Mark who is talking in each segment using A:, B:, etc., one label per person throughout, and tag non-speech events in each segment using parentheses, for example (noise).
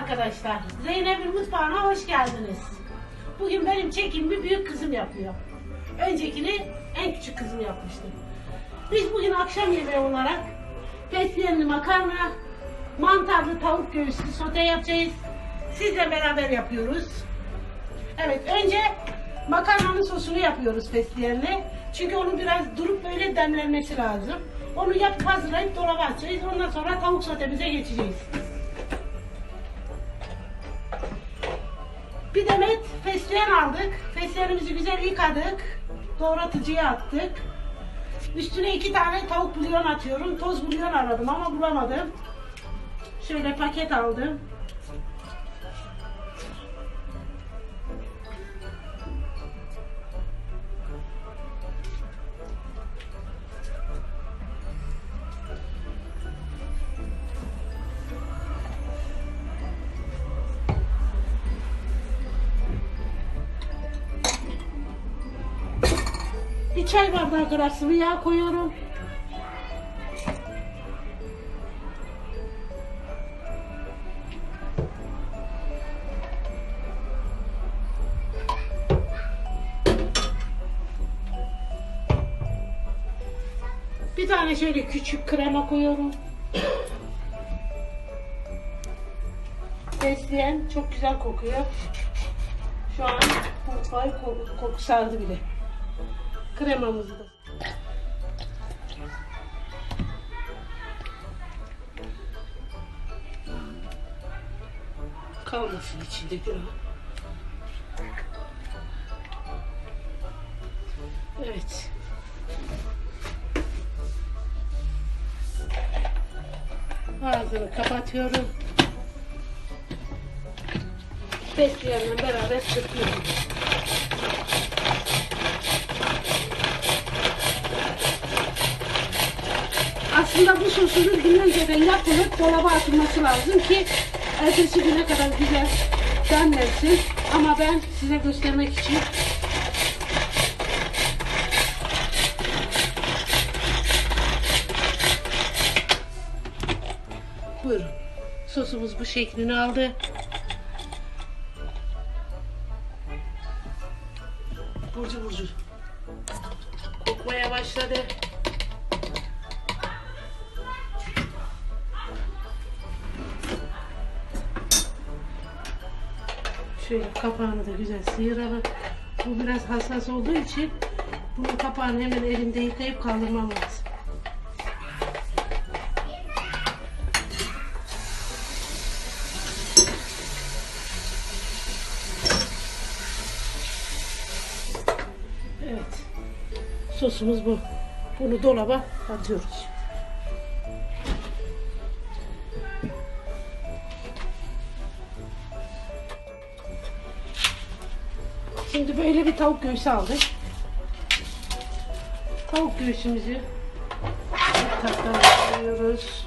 A: arkadaşlar. Zeynep'in mutfağına hoş geldiniz. Bugün benim çekimimi büyük kızım yapıyor. Öncekini en küçük kızım yapmıştı. Biz bugün akşam yemeği olarak fesleğenli makarna, mantarlı tavuk göğüslü sote yapacağız. Sizle beraber yapıyoruz. Evet önce makarnanın sosunu yapıyoruz fesleğenli. Çünkü onu biraz durup böyle demlenmesi lazım. Onu yapıp hazırlayıp dolaba atacağız. Ondan sonra tavuk sotemize geçeceğiz. Bir demet fesleğen aldık. Fesleğenimizi güzel yıkadık. Doğratıcıya attık. Üstüne iki tane tavuk bulyon atıyorum. Toz bulyon aradım ama bulamadım. Şöyle paket aldım. Çay bardağı kadar sıvı yağ koyuyorum. Bir tane şöyle küçük krema koyuyorum. Fesleğen çok güzel kokuyor. Şu an mutfağı koku, koku sardı bile. Kremamızı da. Kalmasın içinde günah. Evet. Ağzını kapatıyorum. Fesleğenle beraber sıkıyorum. Aslında bu sosunun gün önceden yapılıp dolaba atılması lazım ki ertesi güne kadar güzel demlensin. Ama ben size göstermek için Buyurun. Sosumuz bu şeklini aldı. Şöyle kapağını da güzel sıyıralım. Bu biraz hassas olduğu için bunun kapağını hemen elimde yıkayıp kaldırmam lazım. Evet. Sosumuz bu. Bunu dolaba atıyoruz. Tavuk göğsü aldık. Tavuk göğsümüzü tatlıya koyuyoruz.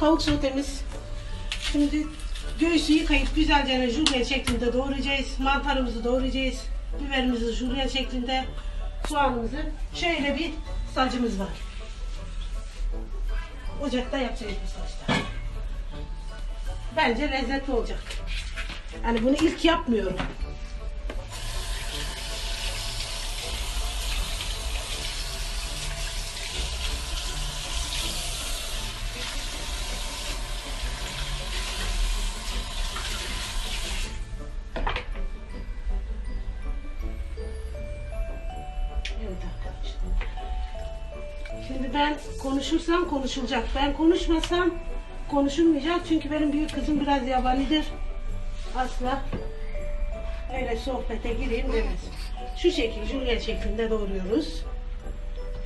A: Tavuk sotemiz. Şimdi göğsü yıkayıp güzelce jülyen şeklinde doğrayacağız. Mantarımızı doğrayacağız. Biberimizi jülyen şeklinde. Soğanımızı. Şöyle bir sacımız var. Ocakta yapacağız bu saçta. Bence lezzetli olacak. Yani bunu ilk yapmıyorum. Şimdi ben konuşursam konuşulacak. Ben konuşmasam konuşulmayacak. Çünkü benim büyük kızım biraz yabanidir. Asla öyle sohbete gireyim demez. Şu şekil, jülyen şeklinde doğruyoruz.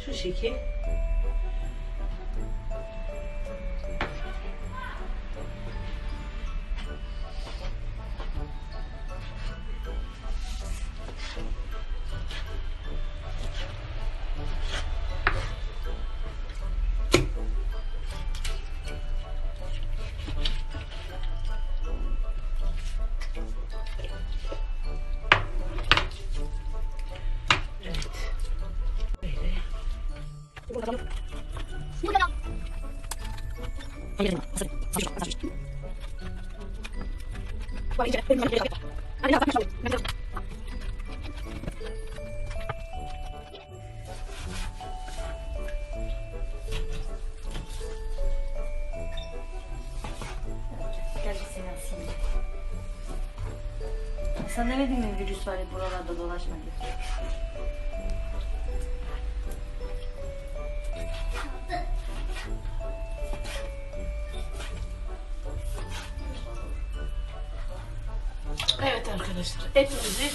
A: Şu şekil.
B: 三十九块九毛钱一个
A: Evet arkadaşlar etimizi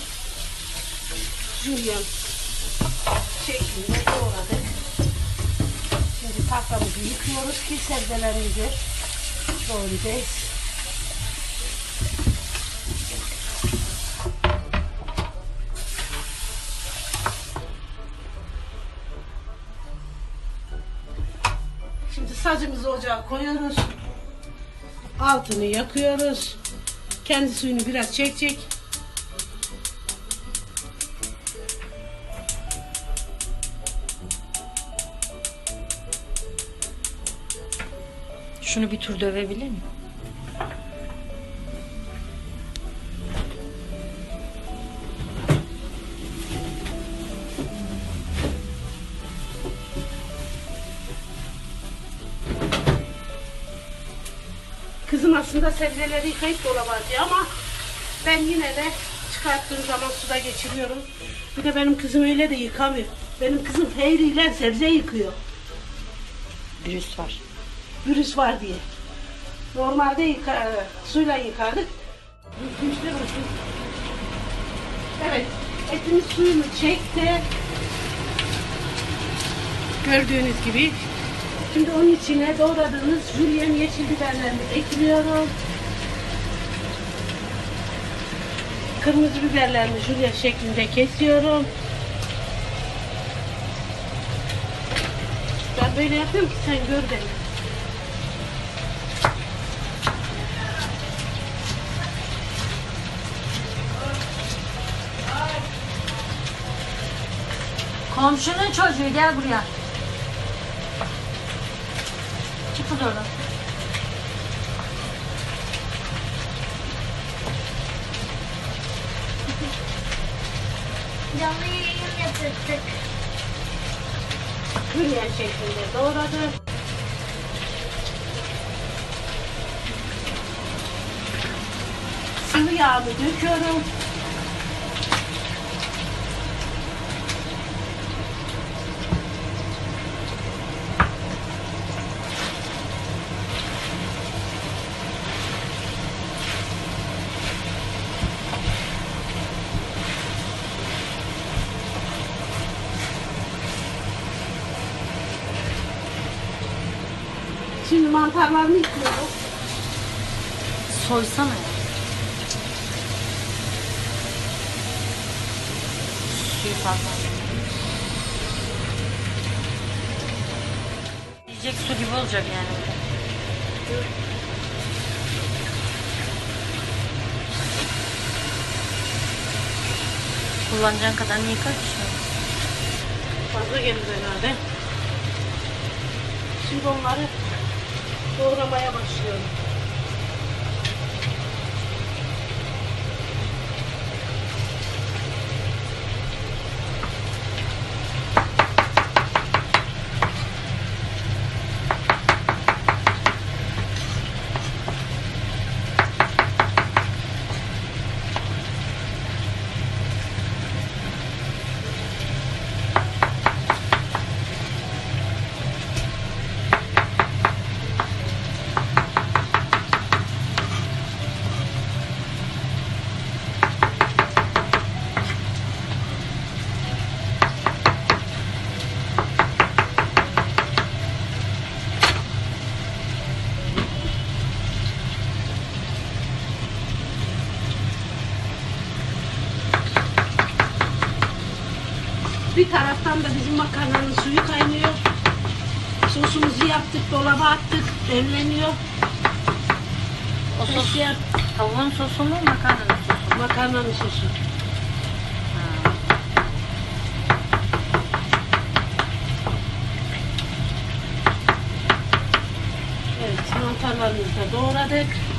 A: jülyen şeklinde doğradık. Şimdi tahtamızı yıkıyoruz ki sebzelerimizi doğrayacağız. Şimdi sacımızı ocağa koyuyoruz. Altını yakıyoruz. Kendi suyunu biraz çekecek.
B: Şunu bir tur dövebilir mi?
A: Sebzeleri yıkayıp dolaba atıyor ama ben yine de çıkarttığım zaman suda geçiriyorum. Bir de benim kızım öyle de yıkamıyor. Benim kızım heyriyle sebze yıkıyor.
B: Virüs var.
A: Virüs var diye. Normalde yıka, e, suyla yıkardık. Müşteri olsun. Evet. Etimiz suyunu çekti. Gördüğünüz gibi. Şimdi onun içine doğradığımız jülyen yeşil biberlerini ekliyorum. Kırmızı biberlerini jülyen şeklinde kesiyorum. Ben böyle yapıyorum ki sen gör beni.
B: Komşunun çocuğu gel buraya. Çık kız oradan.
C: Canlı yayın yaptık.
A: Jülyen şeklinde doğradım. Sıvı yağını döküyorum. Şimdi mantarlarını yıkıyorum.
B: Soysana ya. Suyu fazla. Yiyecek su gibi olacak yani. böyle. Kullanacağın kadar yıka ki an.
A: Fazla gelir herhalde. Şimdi onları doğramaya başlıyorum. Bir taraftan da bizim makarnanın suyu kaynıyor. Sosumuzu yaptık, dolaba attık, demleniyor.
B: O sos
A: Fesleğen
B: tavuğun sosu mu makarnanın sosu mu?
A: makarnanın sosu.
B: Ha.
A: Evet, mantar Mantarlarımızı da doğradık.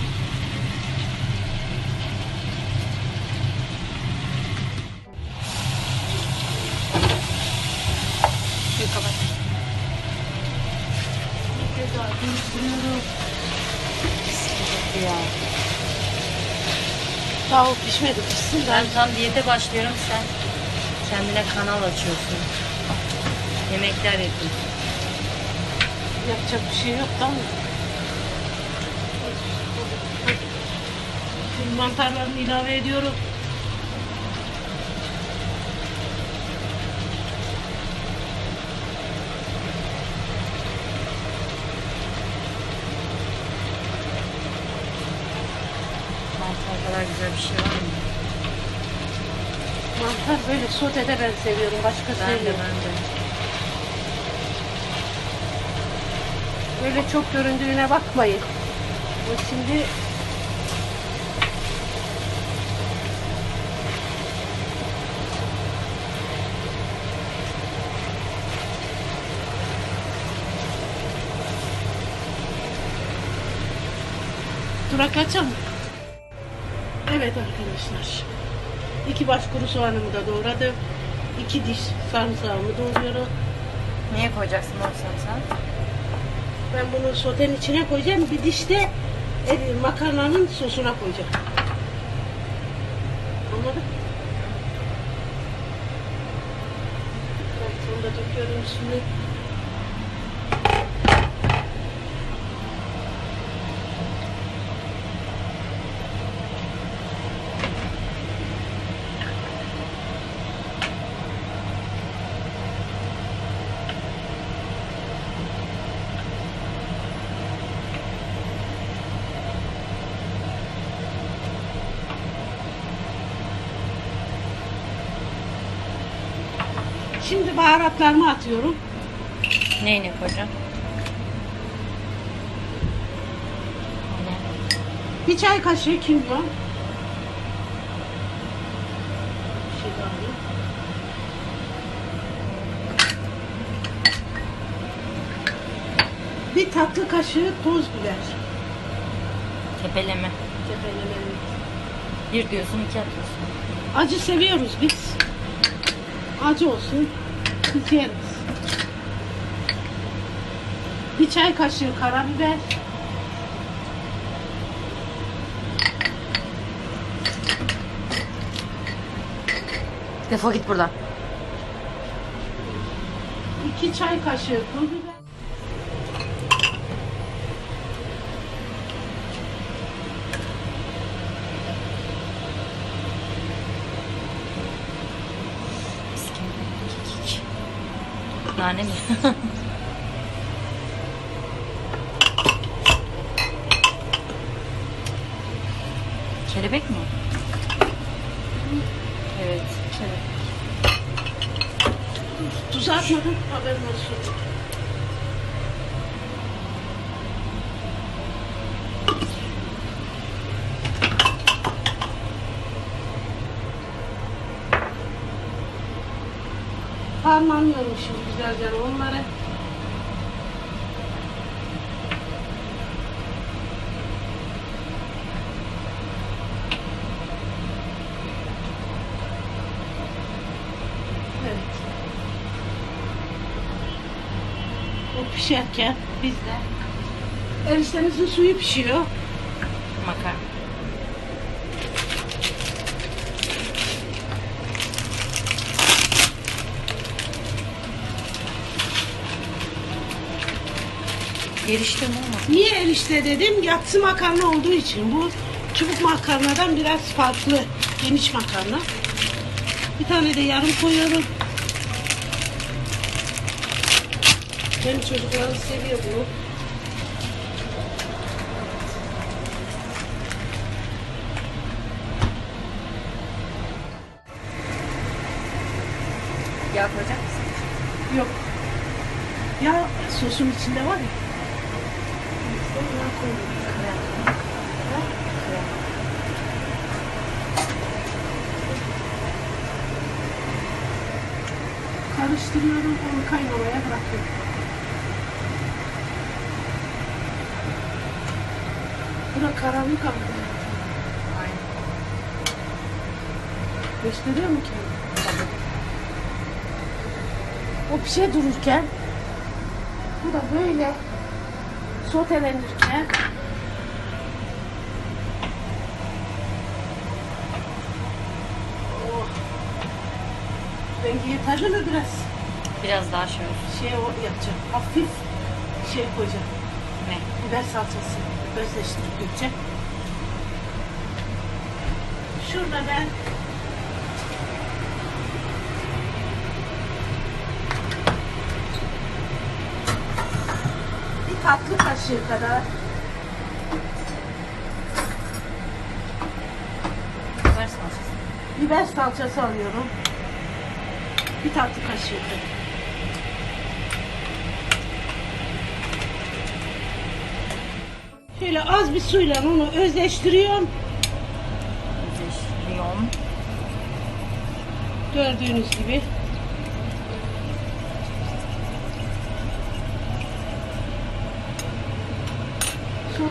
A: Tavuk pişmedi pişsin.
B: Ben tam diyete başlıyorum sen kendine kanal açıyorsun. Yemekler yapıyorsun.
A: Yapacak bir şey yok tamam mı? Mantarlarını ilave ediyorum.
B: Mantar kadar güzel bir şey var mı?
A: Mantar böyle sotede ben seviyorum. Başka
B: Ben de
A: sevmiyorum.
B: ben de.
A: Böyle çok göründüğüne bakmayın. O şimdi Durak açalım. Evet arkadaşlar. İki baş kuru soğanımı da doğradım. İki diş sarımsağımı doğruyorum.
B: Neye koyacaksın o sen?
A: Ben bunu sotenin içine koyacağım. Bir diş de e, makarnanın sosuna koyacağım. Anladın? Evet, onu da döküyorum. Şimdi baharatlarımı atıyorum.
B: Neyini koyacağım?
A: Bir çay kaşığı kimyon. Bir tatlı kaşığı toz biber.
B: Tepeleme.
A: Tepelemeli.
B: Bir diyorsun iki atıyorsun.
A: Acı seviyoruz biz. Acı olsun. Yeriz. Bir çay kaşığı karabiber.
B: Defol git buradan.
A: iki çay kaşığı pul biber.
B: Nane mi? (laughs) Kelebek mi? Evet, kelebek.
A: Tuz atmadım. Haberin olsun. Harmanlıyorum şimdi güzelce onları. Evet. O pişerken biz de suyu pişiyor.
B: Makarna. Erişte mi olmaz?
A: Niye erişte dedim? Yatsı makarna olduğu için. Bu çubuk makarnadan biraz farklı. Geniş makarna. Bir tane de yarım koyuyorum. Benim çocuklarım seviyor bunu.
B: Yağ koyacak mısın?
A: Yok. Ya sosun içinde var ya. İşte yağ koyuyorum. Ha? Karıştırıyorum, onu kaynamaya bırakıyorum. Bura karanlık ama.
B: Aynen.
A: Gösteriyor mu kendini? O pişe dururken bu da böyle sotelenirken oh. Rengi yeterli mi biraz?
B: Biraz daha şöyle.
A: Şey o yapacağım. Hafif şey koyacağım.
B: Ne?
A: Biber salçası özleştirip dökeceğim. Şurada ben tatlı kaşığı kadar
B: Biber salçası.
A: biber salçası alıyorum. Bir tatlı kaşığı kadar. Şöyle az bir suyla onu özleştiriyorum.
B: Özleştiriyorum.
A: Gördüğünüz gibi.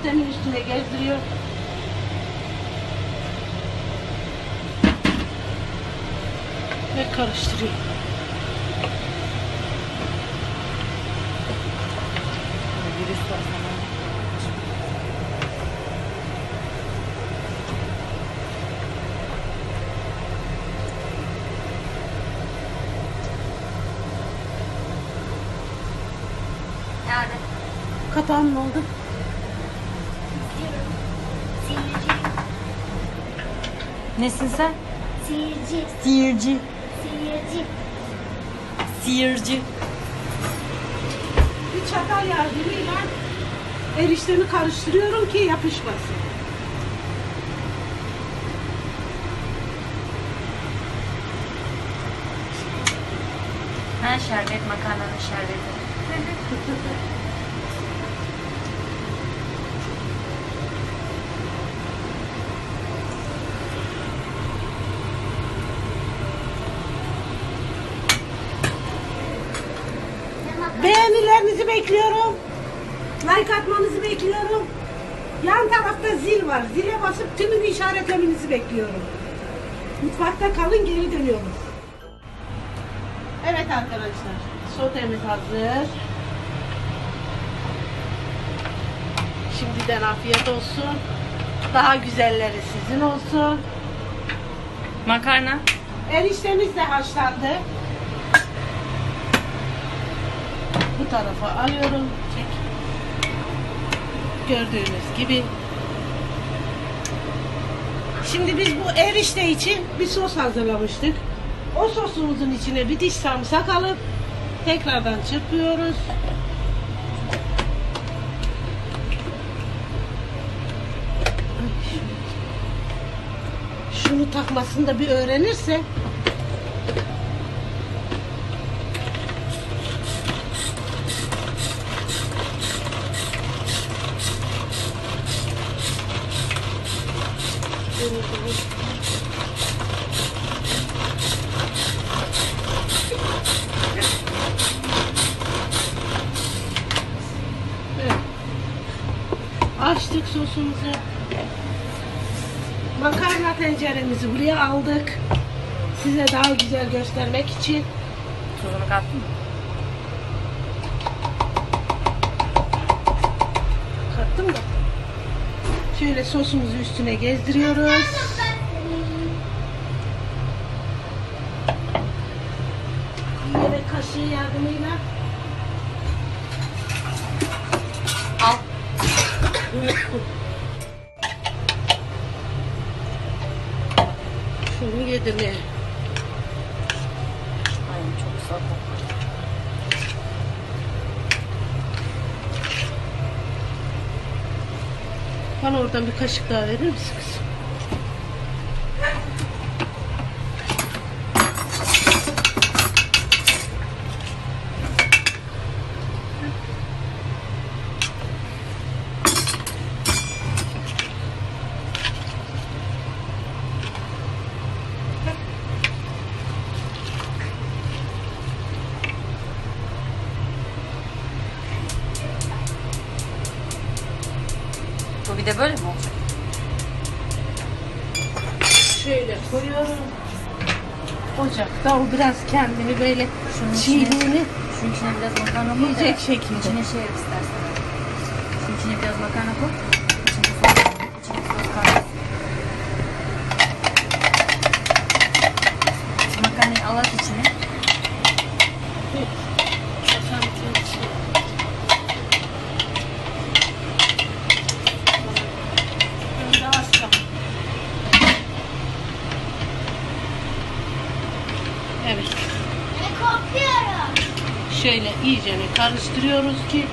A: Sotenin üstüne gezdiriyor. Ve karıştırıyor.
C: Yani.
A: Kapağım ne oldu?
B: Nesin sen?
C: Seyirci.
B: Sihirci.
C: Seyirci.
B: Sihirci.
A: Bir çatal yardımıyla eriştemi karıştırıyorum ki yapışmasın.
B: Ha şerbet makarnanın şerbeti. (laughs)
A: Beğenilerinizi bekliyorum. Like atmanızı bekliyorum. Yan tarafta zil var. Zile basıp tümünü işaretlemenizi bekliyorum. Mutfakta kalın geri dönüyoruz. Evet arkadaşlar. Sotemiz hazır. Şimdiden afiyet olsun. Daha güzelleri sizin olsun.
B: Makarna.
A: Eriştemiz de haşlandı. Bu tarafa alıyorum. Çek. Gördüğünüz gibi. Şimdi biz bu erişte için bir sos hazırlamıştık. O sosumuzun içine bir diş sarımsak alıp tekrardan çırpıyoruz. Şunu takmasını da bir öğrenirse Evet. Açtık sosumuzu. Makarna tenceremizi buraya aldık. Size daha güzel göstermek için.
B: Tuzunu kattın mı?
A: Kattım da. Şöyle sosumuzu üstüne gezdiriyoruz. Yemek kaşığı yardımıyla.
B: Al.
A: Şunu yedirmeye.
B: Ay çok sağ
A: Bana oradan bir kaşık daha verir misin kızım? Şöyle koyuyorum. Ocakta o biraz kendini böyle
B: Şunun içine,
A: çiğliğini
B: şunun içine biraz makarna koy. da
A: yiyecek şekilde.
B: İçine şey yap istersen. Şunun içine biraz makarna koy. İçine sos, içine sos kahve. Makarnayı al at içine.
A: Önde az kal. Evet.
C: Ne kopuyorum?
A: Şöyle iyice karıştırıyoruz ki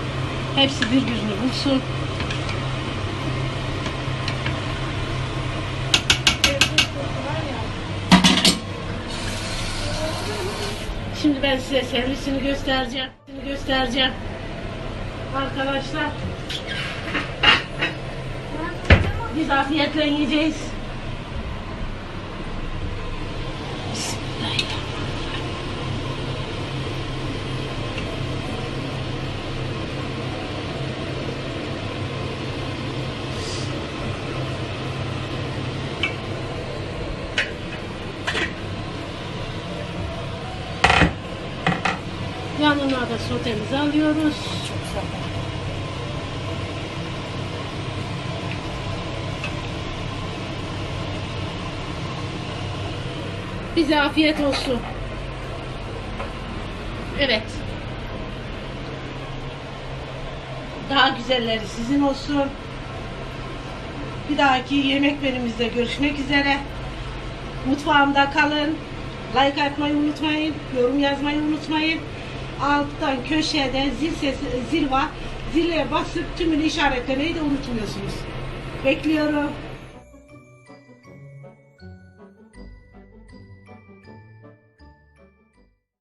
A: hepsi birbirini bulsun. Şimdi ben size servisini göstereceğim. göstereceğim. Arkadaşlar biz afiyetle yiyeceğiz. Sotemizi alıyoruz. Bize afiyet olsun. Evet. Daha güzelleri sizin olsun. Bir dahaki yemek menümüzde görüşmek üzere. Mutfağımda kalın. Like atmayı unutmayın. Yorum yazmayı unutmayın. Alttan köşede zil sesi zil var. Zile basıp tümünü işaretlemeyi de unutmuyorsunuz. Bekliyorum.